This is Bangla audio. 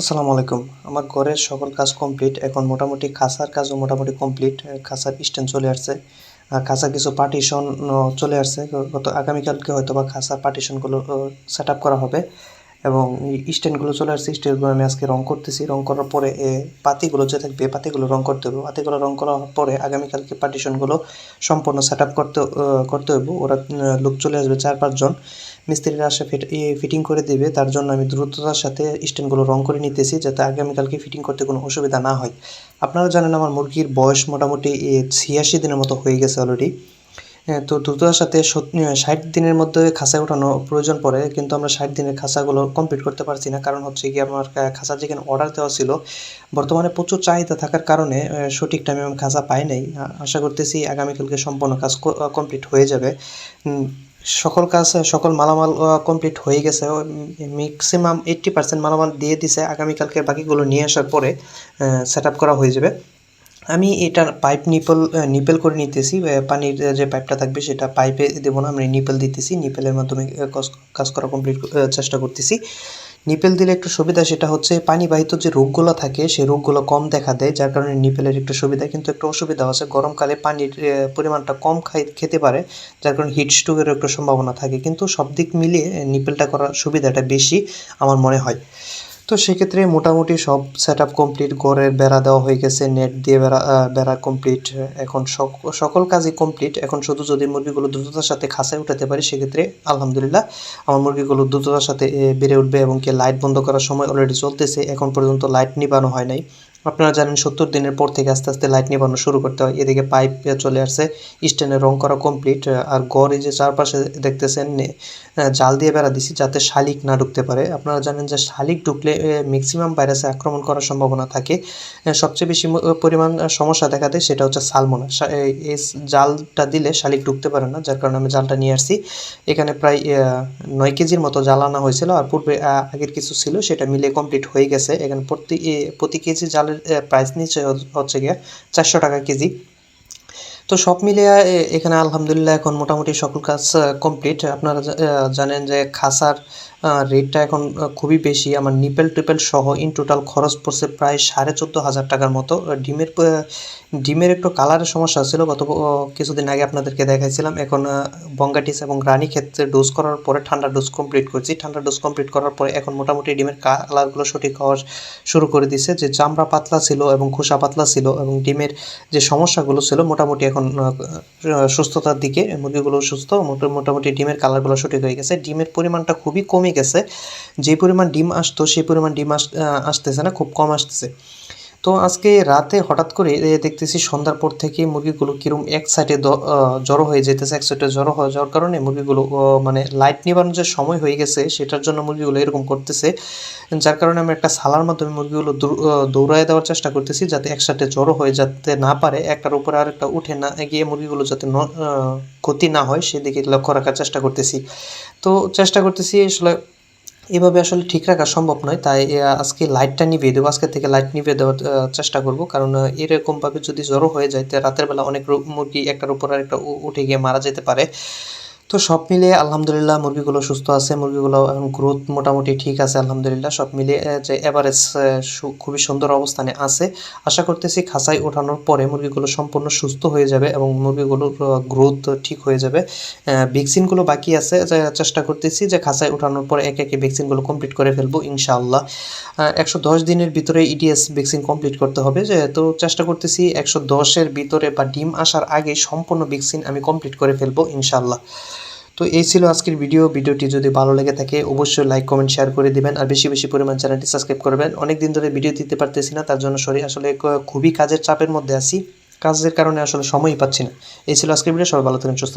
আসসালামু আলাইকুম। আমার ঘরের সকল কাজ কমপ্লিট এখন মোটামুটি খাসার কাজও মোটামুটি কমপ্লিট খাসার স্ট্যান্ড চলে আসছে। আর খাসার কিছু পার্টিশন চলে আসছে। গত আগামীকালকে হয়তো বা খাসার পার্টিশনগুলো সেট করা হবে। এবং স্ট্যান্ডগুলো চলে আসছে, স্ট্যান্ডগুলো আমি আজকে রং করতেছি। রং করার পরে এ পাতিগুলো যে থাকবে পাতিগুলো রং করতে হবে পাতিগুলো রং করার পরে আগামীকালকে পার্টিশনগুলো সম্পূর্ণ সেট আপ করতে করতে হবে ওরা লোক চলে আসবে চার পাঁচজন মিস্ত্রিরা আসে ফিট ফিটিং করে দিবে। তার জন্য আমি দ্রুততার সাথে স্ট্যান্ডগুলো রং করে নিতেছি যাতে আগামীকালকে ফিটিং করতে কোনো অসুবিধা না হয়। আপনারা জানেন আমার মুরগির বয়স মোটামুটি ছিয়াশি দিনের মতো হয়ে গেছে অলরেডি তো দ্রুততার সাথে ষাট দিনের মধ্যে খাঁচায় ওঠানো প্রয়োজন পড়ে, কিন্তু আমরা ষাট দিনের খাঁচাগুলো কমপ্লিট করতে পারছি না। কারণ হচ্ছে কি, আমার খাঁচা যেখানে অর্ডার দেওয়া ছিল, বর্তমানে প্রচুর চাহিদা থাকার কারণে সঠিক টাইমে আমি খাঁচা পাই নাই। আশা করতেছি আগামীকালকে সম্পূর্ণ কাজ কমপ্লিট হয়ে যাবে। সকল কাজ, সকল মালামাল কমপ্লিট হয়ে গেছে। ম্যাক্সিমাম এইট্টি পার্সেন্ট মালামাল দিয়ে দিছে। আগামীকালকে বাকিগুলো নিয়ে আসার পরে সেট করা হয়ে যাবে। আমি এটার পাইপ নিপল নিপেল করে নিতেছি। পানির যে পাইপটা থাকবে সেটা পাইপে দেবো না। আমি নিপেল দিতেছি। নিপেলের মাধ্যমে কাজ করা কমপ্লিট চেষ্টা করতেছি। নিপেল দিলে একটু সুবিধা সেটা হচ্ছে পানিবাহিত যে রোগগুলো থাকে সেই রোগগুলো কম দেখা দেয়, যার কারণে নিপেলের একটু সুবিধা। কিন্তু একটু অসুবিধা আছে, গরমকালে পানির পরিমাণটা কম খাই, খেতে পারে, যার কারণে হিট স্ট্রোকেরও একটু সম্ভাবনা থাকে। কিন্তু সব দিক মিলিয়ে নিপেলটা করার সুবিধাটা বেশি আমার মনে হয়। তো সেক্ষেত্রে মোটামুটি সব সেট আপ কমপ্লিট ঘরে বেড়া দেওয়া হয়ে গেছে নেট দিয়ে বেড়া বেড়া কমপ্লিট এখন সক- সকল কাজই কমপ্লিট এখন শুধু যদি মুরগিগুলো দ্রুততার সাথে খাঁচায় উঠাতে পারি, সেক্ষেত্রে আলহামদুলিল্লাহ আমার মুরগিগুলো দ্রুততার সাথে বেড়ে উঠবে এবং কি লাইট বন্ধ করার সময় অলরেডি চলতেছে। এখন পর্যন্ত লাইট নিবানো হয় নাই। আপনারা জানেন সত্তর দিনের পর থেকে আস্তে আস্তে লাইট নিবানো শুরু করতে হয়। এদিকে পাইপ চলে আসছে স্ট্যান্ডে রং করা কমপ্লিট আর গড় এই যে চারপাশে দেখতেছেন জাল দিয়ে বেড়া দিছি যাতে শালিক না ঢুকতে পারে। আপনারা জানেন যে শালিক ঢুকলে ম্যাক্সিমাম ভাইরাসে আক্রমণ করার সম্ভাবনা থাকে। সবচেয়ে বেশি পরিমাণ সমস্যা দেখা দেয় সেটা হচ্ছে সালমোনা। এই জালটা দিলে শালিক ঢুকতে পারে না, যার কারণে আমি জালটা নিয়ে আসছি। এখানে প্রায় নয় কেজির মতো জাল আনা হয়েছিল, আর পূর্বে আগের কিছু ছিল, সেটা মিলে কমপ্লিট হয়ে গেছে। এখানে প্রতি প্রতি কেজি জালের প্রাইস নিচ্ছে হচ্ছে গিয়ে চারশো টাকা কেজি। তো সব মিলিয়ে এখানে আলহামদুলিল্লাহ এখন মোটামুটি সকল কাজ কমপ্লিট আপনারা জানেন যে খাসার রেটটা এখন খুবই বেশি। আমার নিপেল টিপেল সহ ইন টোটাল খরচ পড়ছে প্রায় সাড়ে চোদ্দ হাজার টাকার মতো। ডিমের ডিমের একটু কালারের সমস্যা ছিল। গত কিছুদিন আগে আপনাদেরকে দেখাইছিলাম। এখন বঙ্গাটিস এবং রানী ক্ষেত্রে ডোজ করার পরে ঠান্ডা ডোজ কমপ্লিট করছি। ঠান্ডা ডোজ কমপ্লিট করার পরে এখন মোটামুটি ডিমের কালারগুলো সঠিক হওয়া শুরু করে দিছে। যে চামড়া পাতলা ছিল এবং খোসা পাতলা ছিল এবং ডিমের যে সমস্যাগুলো ছিল, মোটামুটি এখন সুস্থতার দিকে মুরগিগুলো সুস্থ। মোটামুটি ডিমের কালারগুলো সঠিক হয়ে গেছে। ডিমের পরিমাণটা খুবই কমে গেছে যে পরিমাণ ডিম আসতো সেই পরিমাণ ডিম আস- আসতেছে না খুব কম আসতেছে। তো আজকে রাতে হঠাৎ করে দেখতেছি সন্ধ্যার পর থেকে মুরগিগুলো কিরম এক সাইডে জড়ো হয়ে যেতেছে, এক সাইডে জড়ো হয়ে যাওয়ার কারণে মুরগিগুলো মানে লাইট নিবানোর যে সময় হয়ে গেছে, সেটার জন্য মুরগিগুলো এরকম করতেছে। যার কারণে আমি একটা সালার মাধ্যমে মুরগিগুলো দৌড়- দৌড়ায় দেওয়ার চেষ্টা করতেছি যাতে একসাথে জড়ো হয়ে যেতে না পারে, একটার উপরে আরেকটা উঠে না গিয়ে মুরগিগুলো যাতে ক্ষতি না হয়, সেদিকে লক্ষ্য রাখার চেষ্টা করতেছি। তো চেষ্টা করতেছি আসলে এভাবে আসলে ঠিক রাখা সম্ভব নয়। তাই আজকে লাইটটা নিভিয়ে দেবো। আজকে থেকে লাইট নিভিয়ে দেওয়ার চেষ্টা করব। কারণ এরকমভাবে যদি জ্বরও হয়ে যায়, তো রাতের বেলা অনেক মুরগি একটার উপর আরেকটা উঠে গিয়ে মারা যেতে পারে। তো সব মিলিয়ে আলহামদুলিল্লাহ মুরগিগুলো সুস্থ আছে, মুরগিগুলো এখন গ্রোথ মোটামুটি ঠিক আছে, আলহামদুলিল্লাহ। সব মিলিয়ে যে এভারেজ খুবই সুন্দর অবস্থানে আছে। আশা করতেছি খাঁচায় ওঠানোর পরে মুরগিগুলো সম্পূর্ণ সুস্থ হয়ে যাবে এবং মুরগিগুলোর গ্রোথ ঠিক হয়ে যাবে। ভ্যাকসিনগুলো বাকি আছে চেষ্টা করতেছি যে খাঁচায় ওঠানোর পরে একে একে ভ্যাকসিনগুলো কমপ্লিট করে ফেলব, ইনশাআল্লাহ। একশো দশ দিনের ভিতরে ইডিএস ভ্যাকসিন কমপ্লিট করতে হবে যে তো চেষ্টা করতেছি একশো দশের ভিতরে বা ডিম আসার আগে সম্পূর্ণ ভ্যাকসিন আমি কমপ্লিট করে ফেলব, ইনশাআল্লাহ। তো এই ছিল আজকের ভিডিও। ভিডিওটি যদি ভালো লেগে থাকে, অবশ্যই লাইক কমেন্ট শেয়ার করে দিবেন। আর বেশি বেশি পরিমাণ চ্যানেলটি সাবস্ক্রাইব করবেন। অনেক দিন ধরে ভিডিও দিতে পারতেছি না, তার জন্য সরি আসলে খুবই কাজের চাপের মধ্যে আছি। কাজের কারণে আসলে সময়ই পাচ্ছি না। এই ছিল আজকের ভিডিও সবাই ভালো থাকেন, সুস্থ